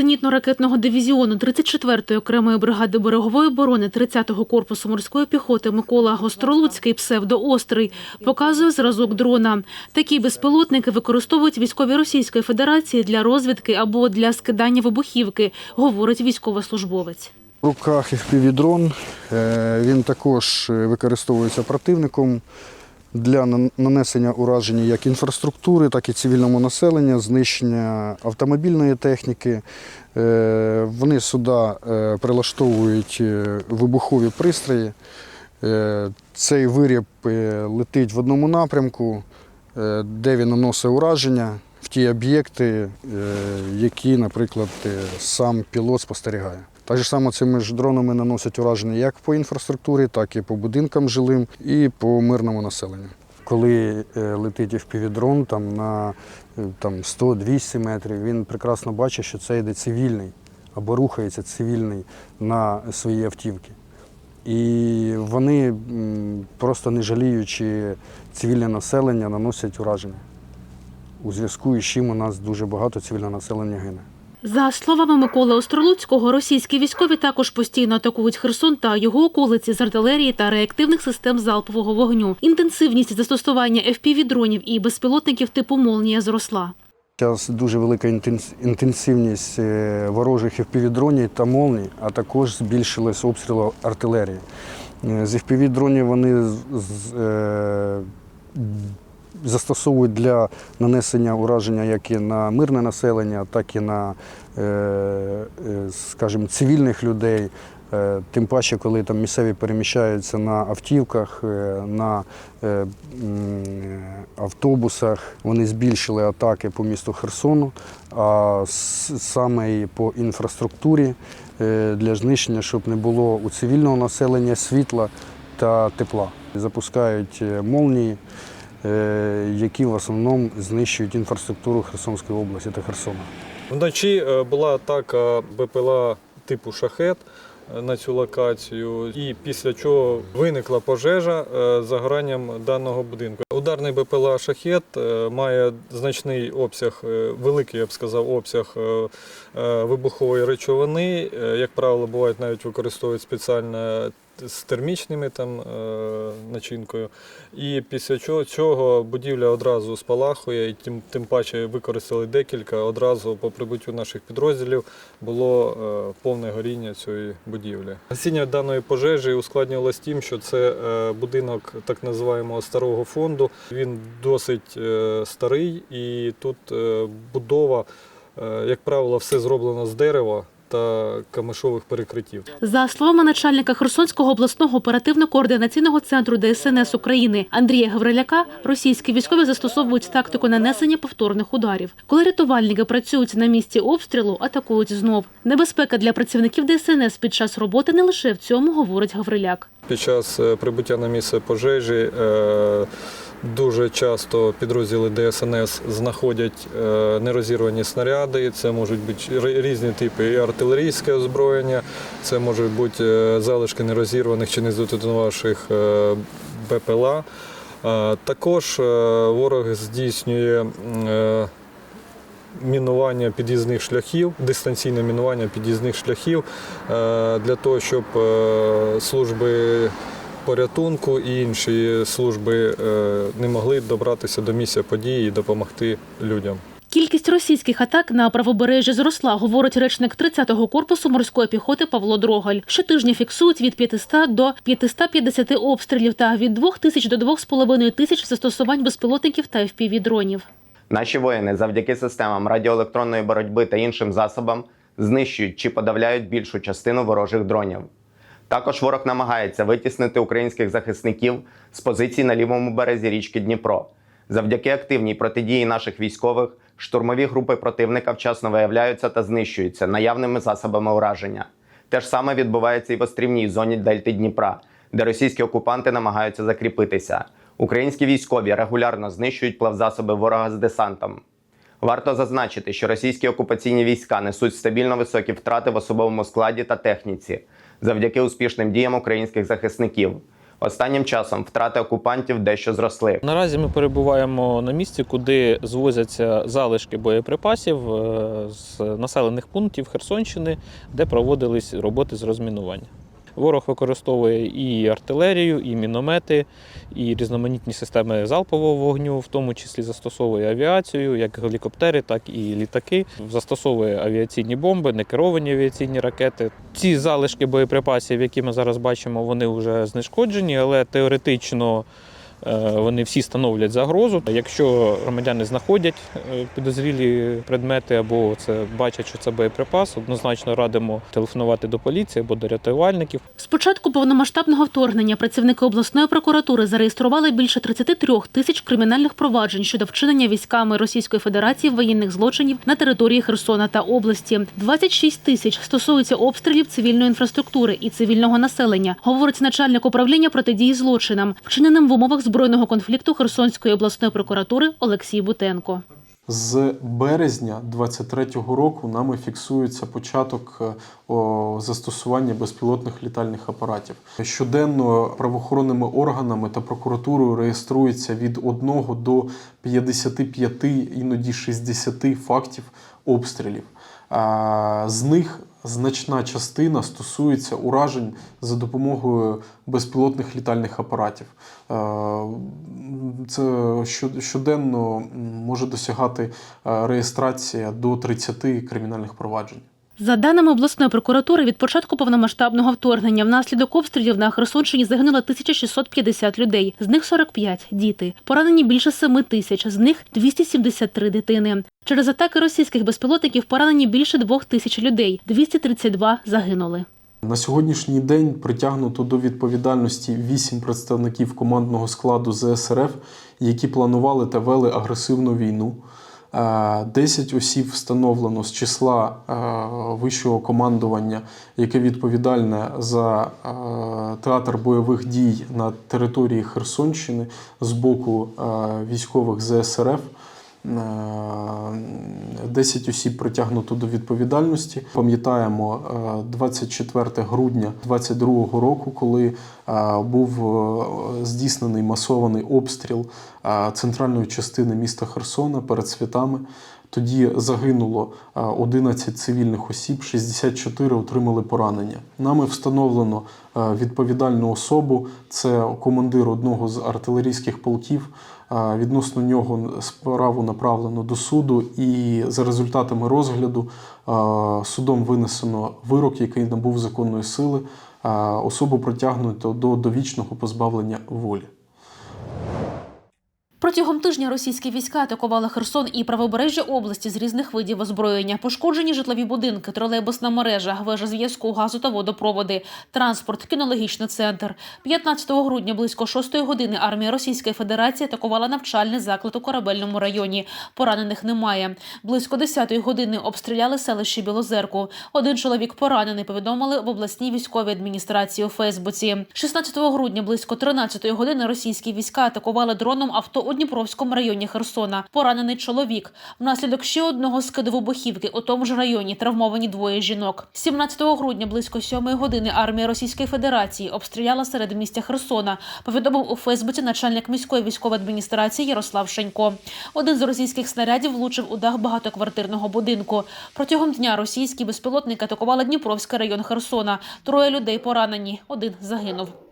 Зенітно-ракетного дивізіону 34-ї окремої бригади берегової оборони 30-го корпусу морської піхоти Микола Гостролуцький псевдоострий показує зразок дрона. Такі безпілотники використовують військові Російської Федерації для розвідки або для скидання вибухівки, говорить військовослужбовець. В руках FPV-дрон. Е, Він також е, використовується противником для нанесення ураження як інфраструктури, так і цивільному населенню, знищення автомобільної техніки. Е, Вони сюди е, прилаштовують е, вибухові пристрої. Цей виріб летить в одному напрямку, де він наносить ураження в ті об'єкти, які, наприклад, сам пілот спостерігає. Так же само цими ж дронами наносять ураження як по інфраструктурі, так і по будинкам жилим, і по мирному населенню. Коли е, летить FPV-дрон там, на е, там, 100-200 метрів, він прекрасно бачить, що це йде цивільний або рухається цивільний на свої автівки. І вони, просто не жаліючи цивільне населення, наносять ураження. У зв'язку із чим у нас дуже багато цивільного населення гине. За словами Миколи Остролуцького, російські військові також постійно атакують Херсон та його околиці з артилерії та реактивних систем залпового вогню. Інтенсивність застосування FPV-дронів і безпілотників типу «Молнія» зросла. Зараз дуже велика інтенсивність е, ворожих FPV-дронів та молній, а також збільшились обстріли артилерії. Е, З FPV-дронів вони з- з- е, застосовують для нанесення ураження як і на мирне населення, так і на, е, е, скажімо, цивільних людей. Е, Тим паче, коли там місцеві переміщаються на автівках, на автобусах, вони збільшили атаки по місту Херсону, а саме і по інфраструктурі для знищення, щоб не було у цивільного населення світла та тепла. Запускають молнії, які в основному знищують інфраструктуру Херсонської області та Херсона. Вночі е, була атака БПЛА типу шахет е, на цю локацію, і після чого виникла пожежа е, за гранням даного будинку. Ударний БПЛА шахет е, має значний обсяг, е, великий, я б сказав, обсяг е, е, вибухової речовини. Е, Як правило, бувають навіть використовують спеціально з термічними там е, начинкою. І після чого цього будівля одразу спалахує, і тим, тим паче використали декілька. Одразу по прибуттю наших підрозділів було е, повне горіння цієї будівлі. Гасіння даної пожежі ускладнювалося тим, що це е, будинок так називаємо старого фонду. Він досить старий, і тут будова, як правило, все зроблено з дерева та камишових перекриттів. За словами начальника Херсонського обласного оперативно-координаційного центру ДСНС України Андрія Гавриляка, російські військові застосовують тактику нанесення повторних ударів. Коли рятувальники працюють на місці обстрілу, атакують знов. Небезпека для працівників ДСНС під час роботи не лише в цьому, говорить Гавриляк. Під час е, прибуття на місце пожежі е, дуже часто підрозділи ДСНС знаходять е, нерозірвані снаряди. Це можуть бути різні типи і артилерійське озброєння, це можуть бути е, залишки нерозірваних чи не здетонувавших е, БПЛА. Також ворог здійснює мінування під'їзних шляхів, дистанційне мінування під'їзних шляхів для того, щоб служби порятунку і інші служби е, не могли добратися до місця події і допомогти людям. Кількість російських атак на правобережжя зросла, говорить речник 30-го корпусу морської піхоти Павло Дрогаль. Щотижня фіксують від 500 до 550 обстрілів та від 2 тисяч до 2,5 тисяч застосувань безпілотників та FPV-дронів. Наші воїни завдяки системам радіоелектронної боротьби та іншим засобам знищують чи подавляють більшу частину ворожих дронів. Також ворог намагається витіснити українських захисників з позицій на лівому березі річки Дніпро. Завдяки активній протидії наших військових штурмові групи противника вчасно виявляються та знищуються наявними засобами ураження. Те ж саме відбувається і в острівній зоні Дельти Дніпра, де російські окупанти намагаються закріпитися. Українські військові регулярно знищують плавзасоби ворога з десантом. Варто зазначити, що російські окупаційні війська несуть стабільно високі втрати в особовому складі та техніці завдяки успішним діям українських захисників. Останнім часом втрати окупантів дещо зросли. Наразі ми перебуваємо на місці, куди звозяться залишки боєприпасів е, з населених пунктів Херсонщини, де проводились роботи з розмінування. Ворог використовує і артилерію, і міномети, і різноманітні системи залпового вогню, в тому числі застосовує авіацію, як гелікоптери, так і літаки. Застосовує авіаційні бомби, некеровані авіаційні ракети. Ці залишки боєприпасів, які ми зараз бачимо, вони вже знешкоджені, але теоретично вони всі становлять загрозу. Якщо громадяни знаходять е, підозрілі предмети або це бачать, що це боєприпас, однозначно радимо телефонувати до поліції або до рятувальників. З початку повномасштабного вторгнення працівники обласної прокуратури зареєстрували більше 33 тисяч кримінальних проваджень щодо вчинення військами Російської Федерації воєнних злочинів на території Херсона та області. 26 тисяч стосуються обстрілів цивільної інфраструктури і цивільного населення, говорить начальник управління протидії злочинам, вчиненим в умовах збройного конфлікту Херсонської обласної прокуратури Олексій Бутенко. З березня 23-го року нами фіксується початок е, застосування безпілотних літальних апаратів. Щоденно правоохоронними органами та прокуратурою реєструється від 1 до 55, іноді 60 фактів обстрілів. З них значна частина стосується уражень за допомогою безпілотних літальних апаратів. Е, Це щоденно може досягати е, реєстрація до 30 кримінальних проваджень. За даними обласної прокуратури, від початку повномасштабного вторгнення внаслідок обстрілів на Херсонщині загинуло 1650 людей, з них 45 – діти. Поранені більше 7 тисяч, з них 273 дитини. Через атаки російських безпілотників поранені більше 2 тисяч людей, 232 загинули. На сьогоднішній день притягнуто до відповідальності вісім представників командного складу ЗСРФ, які планували та вели агресивну війну. Е, 10 осіб встановлено з числа е, вищого командування, яке відповідальне за е, театр бойових дій на території Херсонщини з боку е, військових ЗСРФ. Е, 10 осіб притягнуто до відповідальності. Пам'ятаємо е, 24 грудня 2022 року, коли е, був е, здійснений масований обстріл е, центральної частини міста Херсона перед святами. Тоді загинуло е, 11 цивільних осіб, 64 отримали поранення. Нами встановлено відповідальну особу. Це командир одного з артилерійських полків. Відносно нього справу направлено до суду, і за результатами розгляду судом винесено вирок, який набув законної сили. Особу притягнуто до довічного позбавлення волі. Протягом тижня російські війська атакували Херсон і правобережжя області з різних видів озброєння. Пошкоджені житлові будинки, тролейбусна мережа, вежа зв'язку, газу та водопроводи, транспорт, кінологічний центр. 15 грудня близько 6 години армія Російської Федерації атакувала навчальний заклад у корабельному районі. Поранених немає. Близько 10 години обстріляли селище Білозерку. Один чоловік поранений. Повідомили в обласній військовій адміністрації у Фейсбуці. 16 грудня близько 13 години російські війська атакували дроном авто Дніпровському районі Херсона. Поранений чоловік. Внаслідок ще одного скиду вибухівки у тому ж районі травмовані двоє жінок. 17 грудня близько 7 години армія Російської Федерації обстріляла серед містя Херсона. Повідомив у Фейсбуці начальник міської військової адміністрації Ярослав Шенько. Один з російських снарядів влучив у дах багатоквартирного будинку. Протягом дня російські безпілотники атакували Дніпровський район Херсона. Троє людей поранені. Один загинув.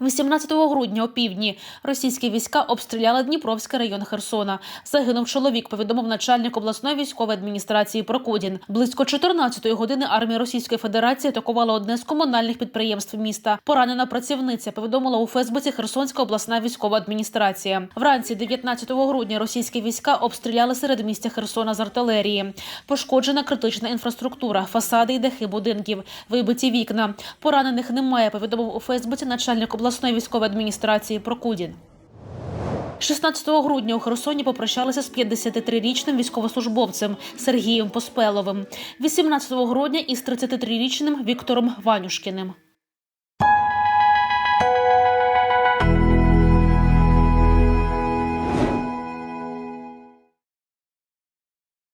18 грудня о півдні російські війська обстріляли Дніпровський район Херсона. Загинув чоловік, повідомив начальник обласної військової адміністрації Прокудін. Близько 14 години армія Російської Федерації атакувала одне з комунальних підприємств міста. Поранена працівниця повідомила у Фейсбуці Херсонська обласна військова адміністрація. Вранці 19 грудня російські війська обстріляли серед містя Херсона з артилерії. Пошкоджена критична інфраструктура, фасади і дахи будинків, вибиті вікна. Поранених немає. Повідомив у Фейсбуці начальник обласної військової адміністрації Прокудін. 16 грудня у Херсоні попрощалися з 53-річним військовослужбовцем Сергієм Поспеловим. 18 грудня із 33-річним Віктором Ванюшкіним.